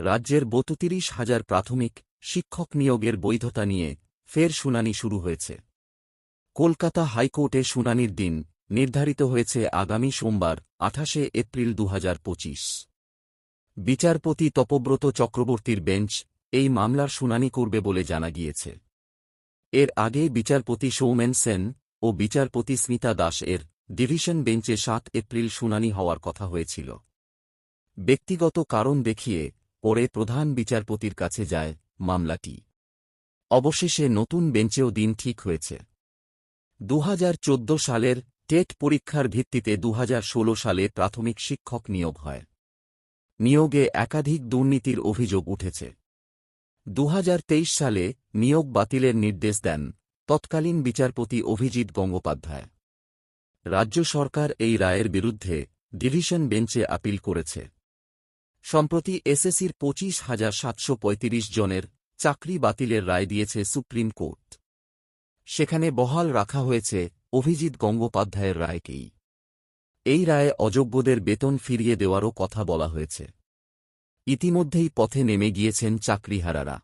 রাজ্যের বত্রিশ হাজার প্রাথমিক শিক্ষক নিয়োগের বৈধতা নিয়ে ফের শুনানি শুরু হয়েছে। কলকাতা হাইকোর্টে শুনানির দিন নির্ধারিত হয়েছে আগামী সোমবার, আঠাশে এপ্রিল দু হাজার পঁচিশ। বিচারপতি তপব্রত চক্রবর্তীর বেঞ্চ এই মামলার শুনানি করবে বলে জানা গিয়েছে। এর আগে বিচারপতি সৌমেন সেন ও বিচারপতি স্মিতা দাস এর ডিভিশন বেঞ্চে সাত এপ্রিল শুনানি হওয়ার কথা হয়েছিল। ব্যক্তিগত কারণ দেখিয়ে পরে প্রধান বিচারপতির কাছে যায় মামলাটি। অবশেষে নতুন বেঞ্চেও দিন ঠিক হয়েছে। দু সালের টেট পরীক্ষার ভিত্তিতে দুহাজার ষোলো সালে প্রাথমিক শিক্ষক নিয়োগ হয়। নিয়োগে একাধিক দুর্নীতির অভিযোগ উঠেছে। দুহাজার তেইশ সালে নিয়োগ বাতিলের নির্দেশ দেন তৎকালীন বিচারপতি অভিজিৎ গঙ্গোপাধ্যায়। রাজ্য সরকার এই রায়ের বিরুদ্ধে ডিভিশন বেঞ্চে আপিল করেছে। সম্প্রতি এসএসির পঁচিশ হাজার সাতশো পঁয়ত্রিশ জনের চাকরি বাতিলের রায় দিয়েছে সুপ্রিম কোর্ট। সেখানে বহাল রাখা হয়েছে অভিজিৎ গঙ্গোপাধ্যায়ের রায়কেই। এই রায়ে অযোগ্যদের বেতন ফিরিয়ে দেওয়ারও কথা বলা হয়েছে। ইতিমধ্যেই পথে নেমে গিয়েছেন চাকরিহারারা।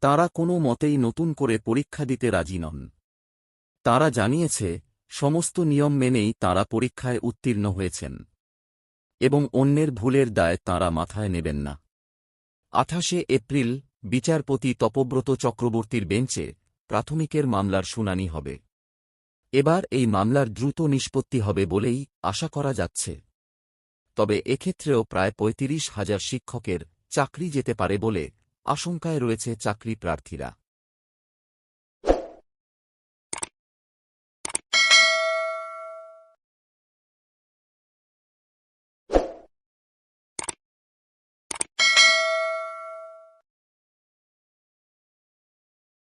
তাঁরা কোনো মতেই নতুন করে পরীক্ষা দিতে রাজি নন। তাঁরা জানিয়েছে, সমস্ত নিয়ম মেনেই তাঁরা পরীক্ষায় উত্তীর্ণ হয়েছেন। এবং অন্যের ভুলের দায় তাঁরা মাথায় নেবেন না। আঠাশে এপ্রিল, বিচারপতি তপব্রত চক্রবর্তীর বেঞ্চে প্রাথমিকের মামলার শুনানি হবে। এবার এই মামলার দ্রুত নিষ্পত্তি হবে বলেই আশা করা যাচ্ছে। তবে এক্ষেত্রেও প্রায় পঁয়ত্রিশ হাজার শিক্ষকের চাকরি যেতে পারে বলে আশঙ্কায় রয়েছে চাকরি প্রার্থীরা।